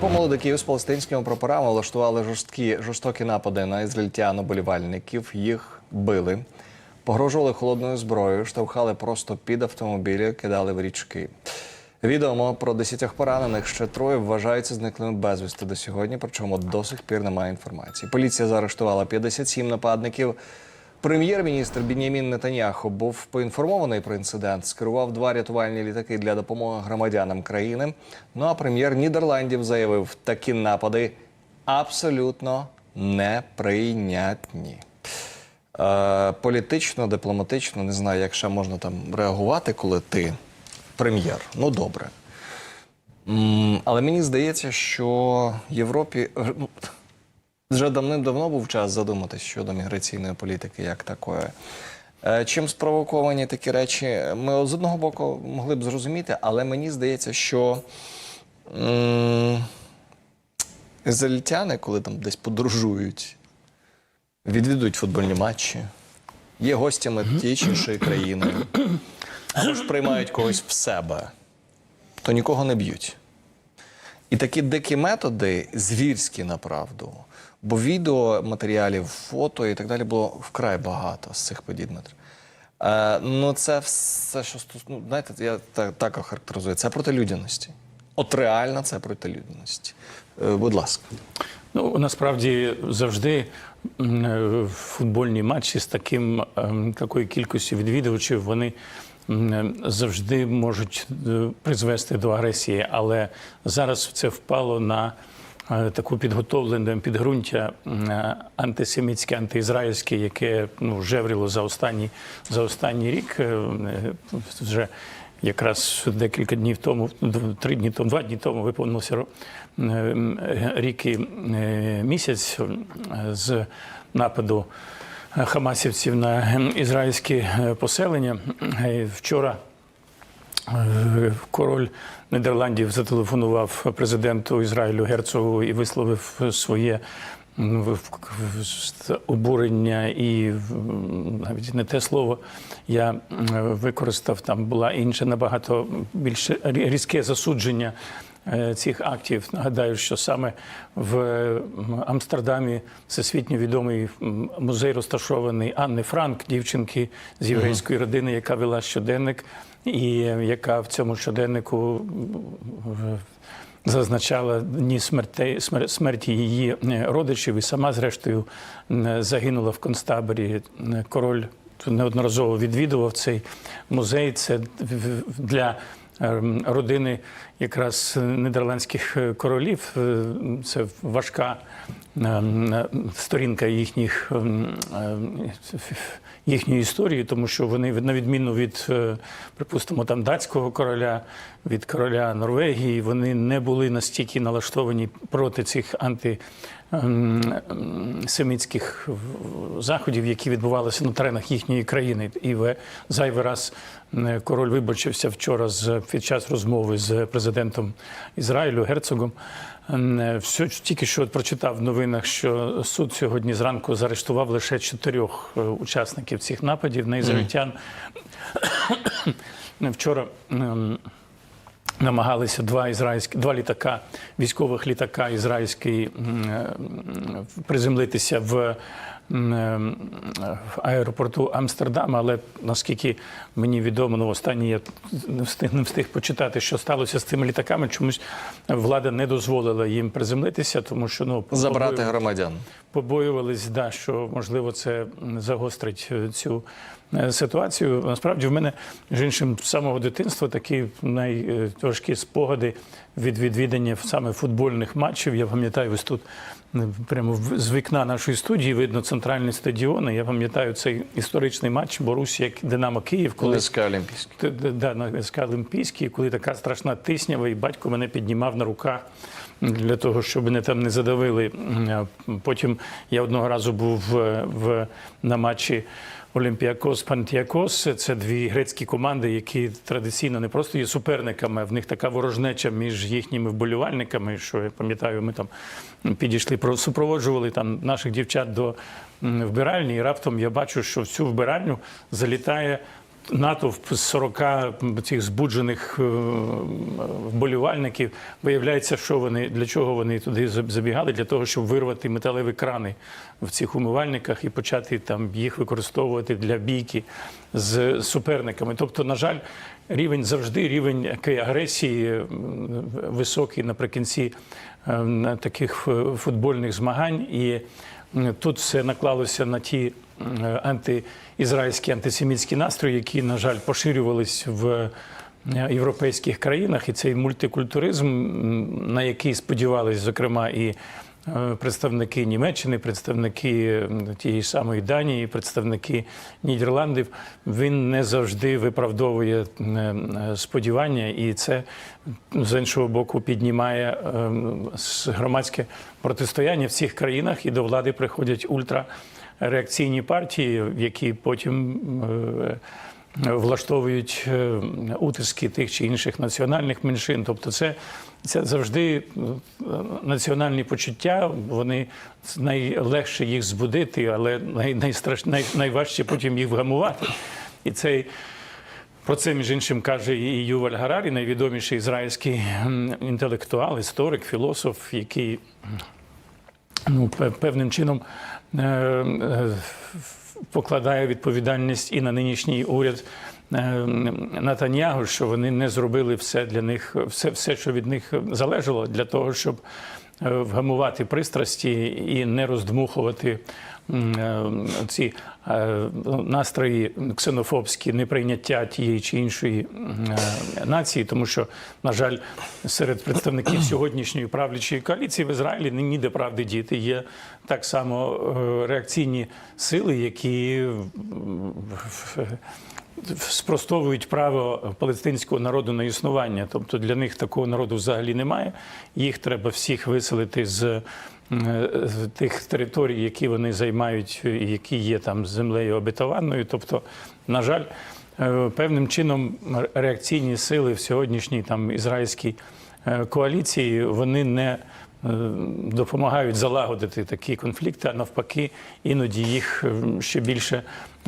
По молодиків з палестинськими прапорами влаштували жорсткі жорстокі напади на ізраїльтян оболівальників. Їх били, погрожували холодною зброєю, штовхали просто під автомобілі, кидали в річки. Відомо про десятьох поранених ще троє вважаються зниклими безвісти до сьогодні, причому до сих пір немає інформації. Поліція заарештувала 57 нападників. Прем'єр-міністр Бінямін Нетаняху був поінформований про інцидент, скерував два рятувальні літаки для допомоги громадянам країни. Ну а прем'єр Нідерландів заявив, такі напади абсолютно неприйнятні. Е, політично, дипломатично, не знаю, як ще можна там реагувати, коли ти прем'єр. Ну добре. М, Але мені здається, що Європі вже давним-давно був час задуматись щодо міграційної політики як такої. Е, Чим спровоковані такі речі, ми з одного боку могли б зрозуміти, але мені здається, що м, ізраїльтяни, коли там десь подорожують, відвідують футбольні матчі, є гостями тієї чи іншої країни, або ж приймають когось в себе, то нікого не б'ють. І такі дикі методи звірські направду. Бо відео, матеріалів, фото і так далі було вкрай багато з цих подій, Дмитро. Е, ну, це все, що ну, знаєте, я так, так охарактеризую. Це проти людяності. От реально це проти людяності. Е, будь ласка. Ну насправді завжди е, футбольні матчі з таким ем, такою кількістю відвідувачів вони завжди можуть е, призвести до агресії, але зараз це впало на е, таку підготовлене підґрунтя е, антисемітське, антиізраїльське, яке ну жевріло за останній за останній рік. е, е, Вже Якраз декілька днів тому, три дні тому, два дні тому виповнився е, е, рік і е, місяць е, з нападу е, хамасівців на е, ізраїльські е, поселення. Е, Вчора Е, Король Нідерландів зателефонував президенту Ізраїлю Герцогу і висловив своє обурення і навіть не те слово я використав. Там була інша набагато більш рі- різке засудження е, цих актів. Нагадаю, що саме в Амстердамі всесвітньо відомий музей розташований Анни Франк, дівчинки з єврейської родини, яка вела щоденник, і яка в цьому щоденнику зазначала дні смертей, смерті її е, родичів, і сама, зрештою, загинула в концтаборі. Король неодноразово відвідував цей музей. Це для ем, родини якраз нідерландських е, королів. Е, Це важка ем, е, сторінка їхніх ем, їхньої історії, тому що вони на відміну від, припустимо, там датського короля, від короля Норвегії, вони не були настільки налаштовані проти цих анти. ем, заходів, які відбувалися на теренах їхньої країни, і в зайвий раз король вибачився вчора з під час розмови з президентом Ізраїлю Герцогом. Ем, Все тільки що от прочитав в новинах, що суд сьогодні зранку заарештував лише чотирьох е, учасників цих нападів на ізраїльтян. Вчора. Намагалися два ізраїльські два літака, військових літака ізраїльський м, е, приземлитися в, е, в аеропорту Амстердама. Але наскільки мені відомо, ну останній я не встиг не встиг почитати, що сталося з цими літаками. Чомусь влада не дозволила їм приземлитися, тому що ну Забрати громадян. Побоювались, да, що можливо це загострить е, цю е, ситуацію. Насправді в мене з іншим з самого дитинства такі найтяжкі спогади від відвідання саме футбольних матчів. Я пам'ятаю, ось тут прямо з вікна нашої студії видно центральний стадіон. Я пам'ятаю цей історичний матч Борусі як Динамо Київ, коли СК т- Да, на СК Олімпійській, коли така страшна тиснява, і батько мене піднімав на руках для того, щоб мене там не задавили. Потім я одного разу був в, в, на матчі Олімпіакос Пантіакос. Це дві грецькі команди, які традиційно не просто є суперниками, в них така ворожнеча між їхніми вболівальниками. Що я пам'ятаю, ми там підійшли, про- супроводжували там наших дівчат до вбиральні, і раптом я бачу, що в цю вбиральню залітає натовп з 40 цих збуджених е, вболівальників. Виявляється, що вони для чого вони туди забігали? Для того, щоб вирвати металеві крани в цих умивальниках і почати там їх використовувати для бійки з суперниками. Тобто, на жаль, рівень завжди рівень агресії високий наприкінці е, таких е, футбольних змагань. І тут все наклалося на ті антиізраїльські антисемітські настрої, які, на жаль, поширювались в е, європейських країнах, і цей мультикультуризм, на який сподівались, зокрема, і е, представники Німеччини, представники тієї самої Данії, представники Нідерландів, він не завжди виправдовує е, е, сподівання, і це з іншого боку піднімає е, громадське протистояння в цих країнах, і до влади приходять ультрареакційні партії, які потім. е, влаштовують е, утиски тих чи інших національних меншин. Тобто, це, це завжди е, національні почуття. Вони найлегше їх збудити, але най, найстраш, най, найважче потім їх вгамувати. І цей про це, між іншим, каже і Юваль Гарарі, найвідоміший ізраїльський інтелектуал, історик, філософ, який ну, певним чином е, е, покладає відповідальність і на нинішній уряд е, Натаньягу, що вони не зробили все для них, все, все, що від них залежало, для того, щоб вгамувати пристрасті і не роздмухувати ці е, настрої ксенофобські, неприйняття тієї чи іншої е, нації, тому що, на жаль, серед представників сьогоднішньої правлячої коаліції в Ізраїлі не ніде правди діти. Є так само е, реакційні сили, які спростовують право палестинського народу на існування. Тобто для них такого народу взагалі немає. Їх треба всіх виселити з е, тих територій, які вони займають, які є там землею обетованою. Тобто, на жаль, е, певним чином реакційні сили в сьогоднішній там ізраїльській е, коаліції вони не е, допомагають залагодити такі конфлікти, а навпаки, іноді їх е, ще більше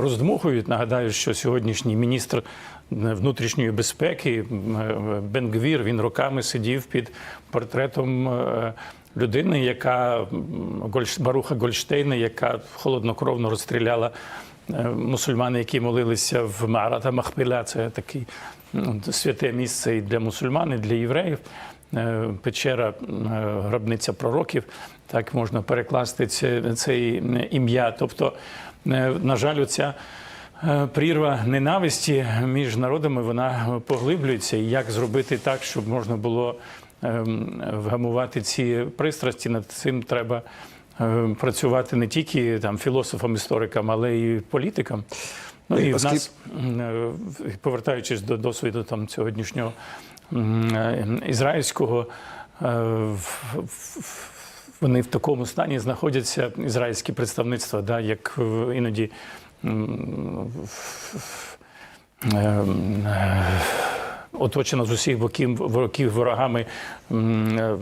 роздмухують. Нагадаю, що сьогоднішній міністр внутрішньої безпеки е, Бенгвір він роками сидів під портретом. е, Людини, яка Баруха Гольштейна, яка холоднокровно розстріляла е, мусульмани, які молилися в Марата Махпиля. Це таке святе місце і для мусульман, і для євреїв. Печера, гробниця пророків, так можна перекласти це, це ім'я. Тобто, на жаль, оця е, прірва ненависті між народами вона поглиблюється. І як зробити так, щоб можна було ем, вгамувати ці пристрасті, над цим треба е, працювати не тільки там філософам, історикам, але й політикам. Ну і в нас, е, повертаючись до досвіду там сьогоднішнього е, ізраїльського, е, в- вони в такому стані знаходяться ізраїльські представництва, да, як е, іноді. ем, е, Оточена з усіх боків, ворогами е,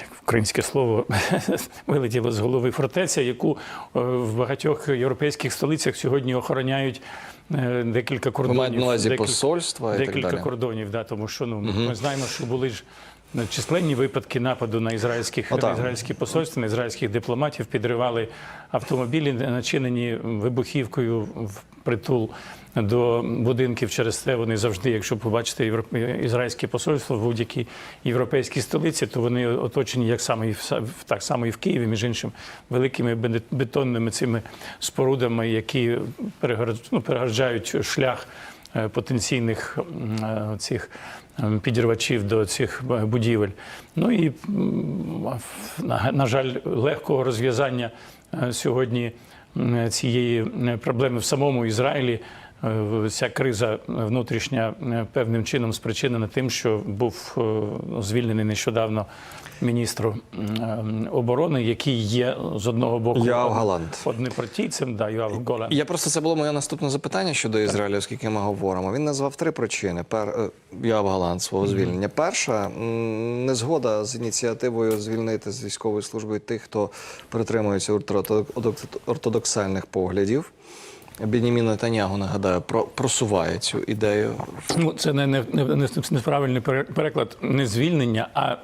як українське слово вилетіло з голови фортеця, яку е, в багатьох європейських столицях сьогодні охороняють е, декілька кордонів. на декілька- посольства і так декілька далі? кордонів, да, тому що ну ми знаємо, що були ж численні випадки нападу на ізраїльських Отак. на ізраїльські посольства, на ізраїльських дипломатів, підривали автомобілі, начинені вибухівкою в притул до будинків. Через це вони завжди, якщо побачите європ- ізраїльське посольство в будь-якій європейській столиці, то вони оточені як саме і в так само і в Києві, між іншим, великими бетонними цими спорудами, які ну, перегорджають шлях е, потенційних е, цих е, підірвачів до цих будівель. Ну і на, жаль, легкого розв'язання сьогодні цієї е, проблеми в самому Ізраїлі е, Ця криза внутрішня е, певним чином спричинена тим, що був е, звільнений нещодавно міністр оборони, який є з одного боку однопартійцем, да, Йоав Голланд. Я просто це було моє наступне запитання щодо Ізраїлю, оскільки ми говоримо. Він назвав три причини. Пер е, Йоав свого звільнення. Перша незгода з ініціативою звільнити з військової служби тих, хто притримується ортодоксальних поглядів. Бенімін Нетанягу, нагадаю, про, просуває цю ідею. Ну, це не, не, не, не неправильний пере- переклад, не звільнення, а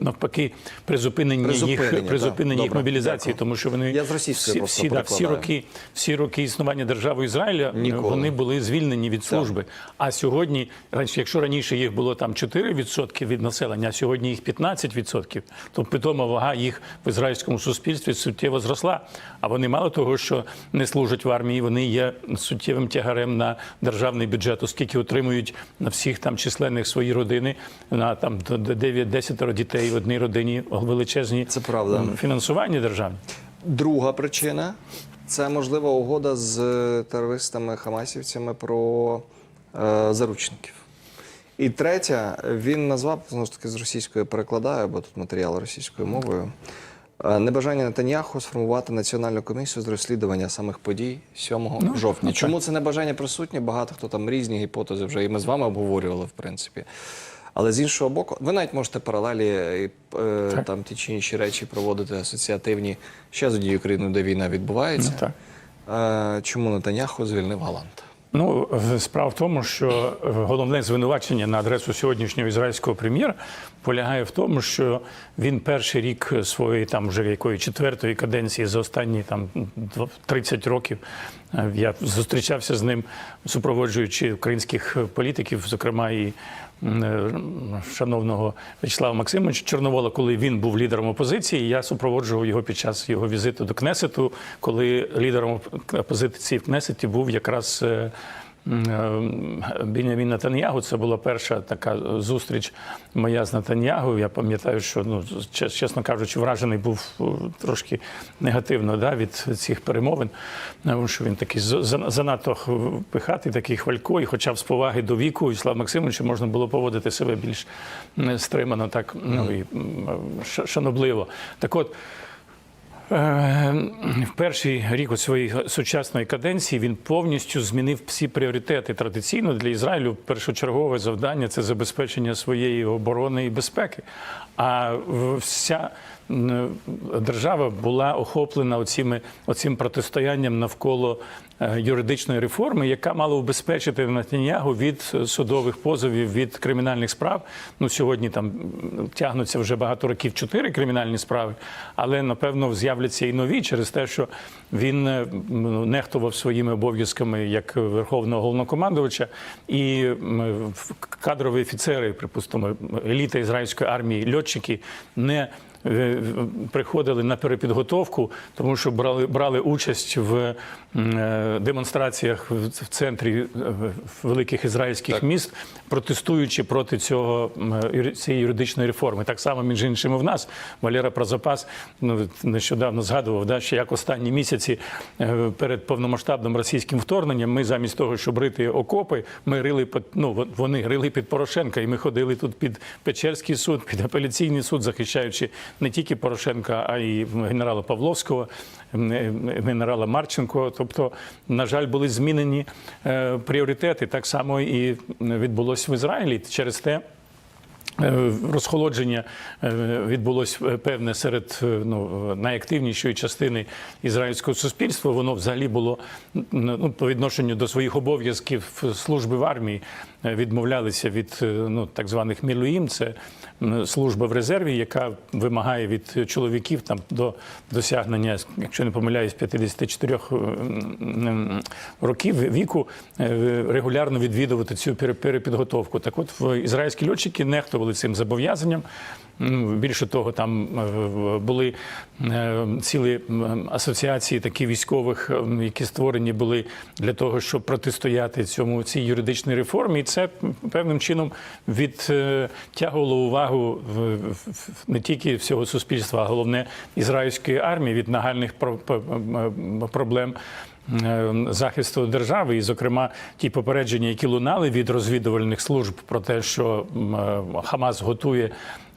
навпаки, призупинення, Призупинення, їх, призупинення так. їх Добре, мобілізації, дякую. тому що вони Я з всі, всі, да, всі роки, всі роки існування держави Ізраїля Ніколи. вони були звільнені від служби. А сьогодні, раніше- якщо раніше їх було там 4% від населення, а сьогодні їх 15%, то питома вага їх в ізраїльському суспільстві суттєво зросла. А вони мало того, що не служать в армії, вони є суттєвим тягарем на державний бюджет, оскільки отримують на всіх там численних свої родини, на там 9-10 дітей в одній родині величезні Це правда. фінансування державні. Друга причина це можлива угода з терористами хамасівцями про е, заручників. І третя, він назвав знову ж таки з російської перекладаю, бо тут матеріал російською мовою. Е, Небажання Нетаньяху сформувати національну комісію з розслідування самих подій 7 жовтня. ну, Чому це небажання присутнє? Багато хто там різні гіпотези вже і ми з вами обговорювали, в принципі. Але з іншого боку, ви навіть можете паралелі е, там ті чи інші речі проводити асоціативні ще з однією країною, де війна відбувається. Ну, так. Е, чому Нетаньяху звільнив Галанта? Ну, е, справа в тому, що е, головне звинувачення на адресу сьогоднішнього ізраїльського прем'єра полягає в тому, що він перший рік своєї там вже якої четвертої каденції за останні там 30 років. е, Я зустрічався з ним, супроводжуючи українських політиків, зокрема і шановного Вячеслава Максимовича Чорновола, коли він був лідером опозиції. Я супроводжував його під час його візиту до Кнесету, коли лідером оп- опозиції в Кнесеті був якраз. Е, м, е, Бенямін Натаньягу. Це була перша така зустріч моя з Натаньягу. Я пам'ятаю, що ну чесно кажучи, вражений був е, трошки негативно да, від цих перемовин. Тому що він такий за- за- занадто пихатий, такий хвалько, і хоча б з поваги до віку Вячеслава Максимовича можна було поводити себе більш е, стримано, так ну і шанобливо. Так от. Е, В перший рік у своєї сучасної каденції він повністю змінив всі пріоритети. Традиційно для Ізраїлю першочергове завдання це забезпечення своєї оборони і безпеки. А вся держава була охоплена оціми, оцим протистоянням навколо е, юридичної реформи, яка мала убезпечити Натаньягу від е, судових позовів, від кримінальних справ. Ну сьогодні там тягнуться вже багато років чотири кримінальні справи, але напевно з'являться і нові через те, що він е, нехтував своїми обов'язками як верховного головнокомандувача, і кадрові офіцери, припустимо, еліта ізраїльської армії, льотчики не приходили на перепідготовку, тому що брали, брали участь в е, демонстраціях в центрі е, великих ізраїльських міст, протестуючи проти цього цієї юридичної реформи. Так само, між іншим, і в нас Валера Прозапас ну, нещодавно згадував, да, що як останні місяці е, перед повномасштабним російським вторгненням ми замість того, щоб рити окопи, ми рили під, ну, вони рили під Порошенка, і ми ходили тут під Печерський суд, під апеляційний суд, захищаючи не тільки Порошенка, а й генерала Павловського, е, генерала Марченко. Тобто, на жаль, були змінені е, пріоритети. Так само і відбулося в Ізраїлі. Через те. Е, Розхолодження відбулось е, певне серед ну, найактивнішої частини ізраїльського суспільства. Воно взагалі було ну, по відношенню до своїх обов'язків служби в армії відмовлялися від е, ну, так званих мілуїм. Це служба в резерві, яка вимагає від чоловіків там до досягнення, якщо не помиляюсь, 54 е, років віку е, регулярно відвідувати цю пере- перепідготовку. Так от в ізраїльські льотчики нехтували цим зобов'язанням. М, Більше того, там е, були е, цілі асоціації такі військових, які створені були для того, щоб протистояти цьому цій юридичній реформі. І це певним чином відтягувало увагу не тільки всього суспільства, а головне ізраїльської армії від нагальних про- проблем е, захисту держави, і, зокрема, ті попередження, які лунали від розвідувальних служб про те, що Хамас готує.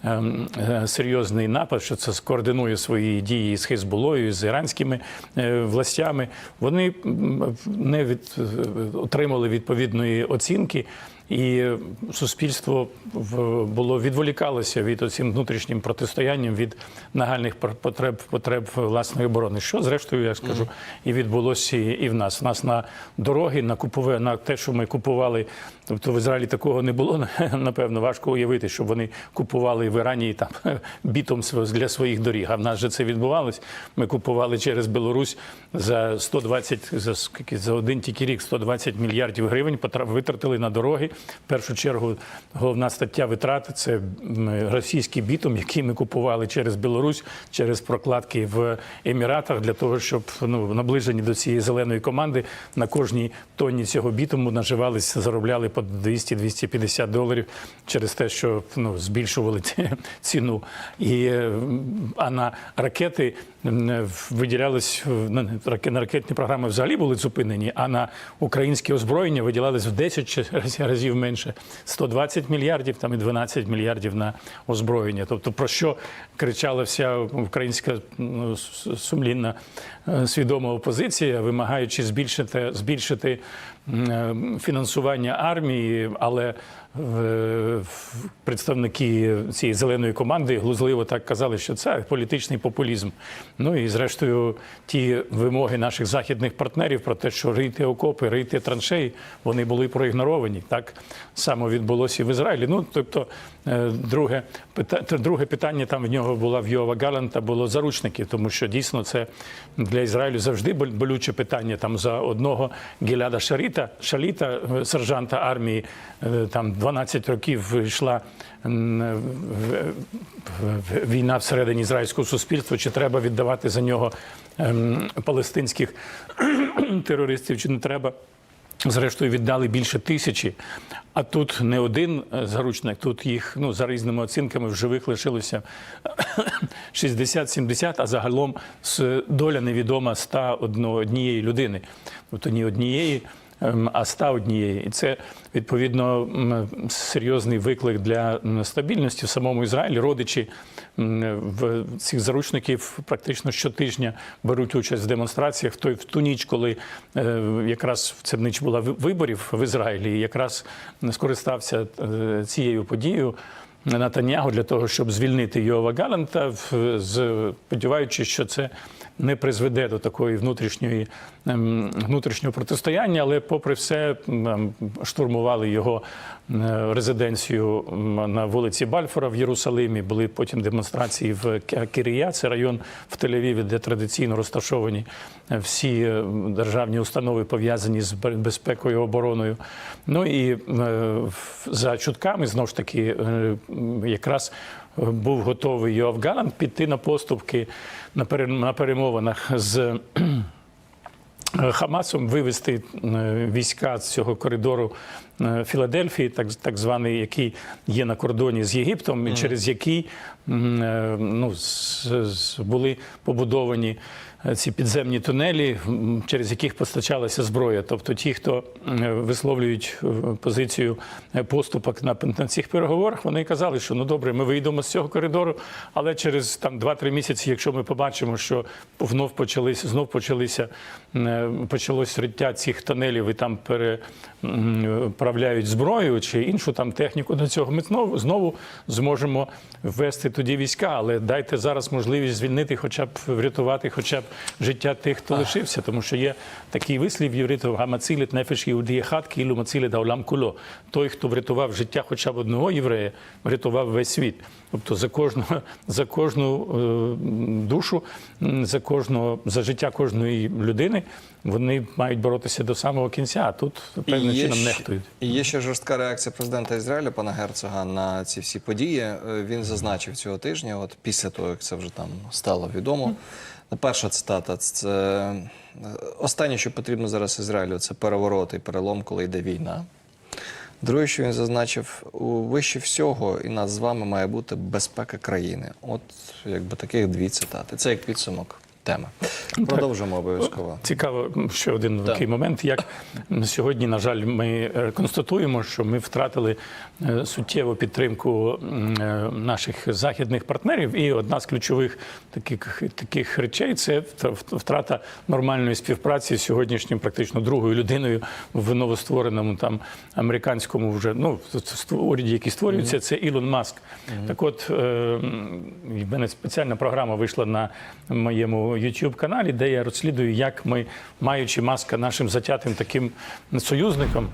Ем, е, Серйозний напад, що це скоординує свої дії з Хизбулою, з іранськими е, властями. Вони м, не від, е, отримали відповідної оцінки, і суспільство було відволікалося від оцим внутрішнім протистоянням від нагальних потреб потреб власної оборони. Що зрештою я скажу, і відбулося і в нас. У нас на дороги, на купове, на те, що ми купували. Тобто в Ізраїлі такого не було. Напевно, важко уявити, щоб вони купували в Ірані там бітом для своїх доріг. А в нас же це відбувалось. Ми купували через Білорусь за 120, за скільки за один тільки рік 120 мільярдів гривень витратили на дороги. В першу чергу головна стаття витрат це російський бітум, який ми купували через Білорусь, через прокладки в Еміратах для того, щоб ну наближені до цієї зеленої команди на кожній тонні цього бітуму наживалися, заробляли по 200-250 доларів через те, що ну збільшували ці- ціну. І а на ракети виділялись в- на ракетні програми взагалі були зупинені, а на українське озброєння виділялось в 10 разів- менше 120 мільярдів, там і 12 мільярдів на озброєння. Тобто про що кричала вся українська ну, сумлінна е, свідома опозиція, вимагаючи збільшити збільшити е, фінансування армії, але е, представники цієї зеленої команди глузливо так казали, що це політичний популізм. Ну і зрештою, ті вимоги наших західних партнерів про те, що рийте окопи, рийте траншеї, вони були проігноровані. Так само відбулося і в Ізраїлі. Ну тобто, е, друге пита- друге питання там в нього була в Йова Галанта було заручників, тому що дійсно це для Ізраїлю завжди болюче питання. Там за одного Гіляда Шаріта, Шаліта, е, сержанта армії, е, там 12 років йшла війна всередині ізраїльського суспільства. Чи треба віддавати за нього ем, палестинських терористів, чи не треба? Зрештою, віддали більше тисячі. А тут не один е, заручник, тут їх ну, за різними оцінками в живих лишилося 60-70, а загалом доля невідома 101 однієї людини. Тобто ні однієї, а 100 однієї. І це відповідно серйозний виклик для стабільності в самому Ізраїлі. Родичі в цих заручників практично щотижня беруть участь в демонстраціях. Той в ту ніч, коли е, якраз в цю ніч була виборів в Ізраїлі, і якраз скористався е, цією подією. Натаньягу для того, щоб звільнити Йова Галанта, сподіваючись, що це не призведе до такої внутрішньої ем, внутрішнього протистояння, але попри все ем, штурмували його е, резиденцію на вулиці Бальфора в Єрусалимі. Були потім демонстрації в Кирія, це район в Тель-Авіві, де традиційно розташовані е, всі е, державні установи пов'язані з бе- безпекою і обороною. Ну і за чутками знову ж таки якраз був готовий Галант піти на поступки на пере- на перемовинах з. Хамасом вивести е, війська з цього коридору е, Філадельфії, так, так званий, який є на кордоні з Єгиптом, і через який е, ну, з, з- були побудовані е, ці підземні тунелі, через яких постачалася зброя. Тобто ті, хто висловлюють е, позицію е, поступок на, на цих переговорах, вони казали, що ну добре, ми вийдемо з цього коридору, але через там 2-3 місяці, якщо ми побачимо, що знов почалися, знов почалися е, почалось риття цих тунелів і там переправляють зброю чи іншу там техніку до цього. Ми знову знову зможемо ввести тоді війська, але дайте зараз можливість звільнити, хоча б врятувати, хоча б життя тих, хто лишився, тому що є такий вислів євритів гамаціліт нефеш іудієхат, кілу маціліт даулам куло. Той, хто врятував життя хоча б одного єврея, врятував весь світ. Тобто за кожну за кожну е, душу, за кожного за життя кожної людини вони мають боротися до самого кінця. А тут певним чином ще- нехтують. І є ще жорстка реакція президента Ізраїля, пана Герцога, на ці всі події. Е, Він зазначив цього тижня, от після того, як це вже там стало відомо. Перша цитата це е, останнє, що потрібно зараз Ізраїлю, це переворот і перелом, коли йде війна. Друге, що він зазначив, у вище всього і нас з вами має бути безпека країни. От якби таких дві цитати. Це як підсумок. Тема. Продовжимо обов'язково. Цікаво, ще один такий момент. Як сьогодні, на жаль, ми е, констатуємо, що ми втратили е, суттєву підтримку е, наших західних партнерів. І одна з ключових таких, таких речей це вт- втрата нормальної співпраці з сьогоднішнім, практично другою людиною в новоствореному там американському вже ну уряді, який створюється, це Ілон Маск. Так, от в мене спеціальна програма вийшла на моєму youtube каналі, де я розслідую, як ми, маючи маска нашим затятим таким союзником,